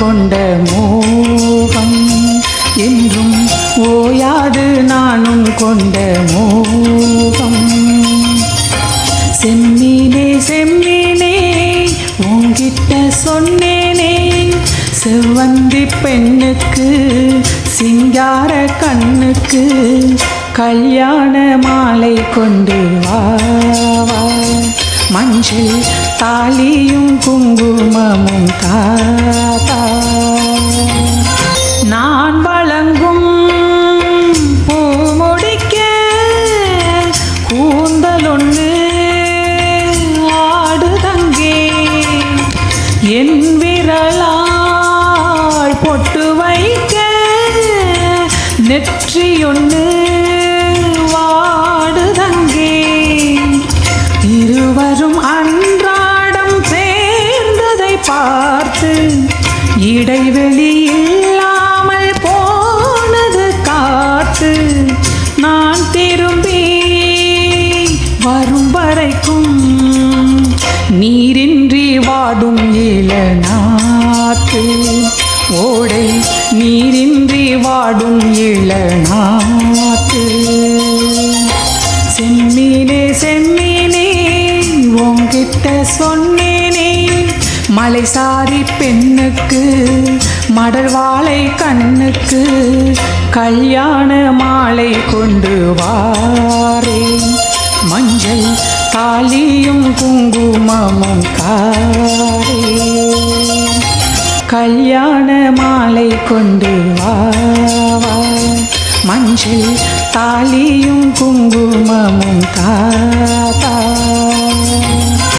கொண்ட மோகம். என்றும் ஓயாது நானும் கொண்ட மோகம். செம்மீனே செம்மீனே உங்கிட்ட சொன்னேனே. செவ்வந்தி பெண்ணுக்கு சிங்கார கண்ணுக்கு கல்யாண மாலை கொண்டு வா மஞ்சள் தாலியும் குங்கு என் விரலால் பொட்டு வைக்க நெற்றியொன்று வாடுதங்கே. இருவரும் அன்றாடம் சேர்ந்ததை பார்த்து வாடும் இளநாத்து ஓடை நீரின்றி வாடும் இளநாத்து செம்மீனே செம்மீனே உங்கிட்ட சொன்னேனே. மலைசாரி பெண்ணுக்கு மடல் கண்ணுக்கு கல்யாண மாலை கொண்டு வாரே. மஞ்சள் தாலியும் குங்குமமும் காரே. கல்யாண மாலை கொண்டு வாவா மஞ்சள் தாலியும் குங்குமமும் தா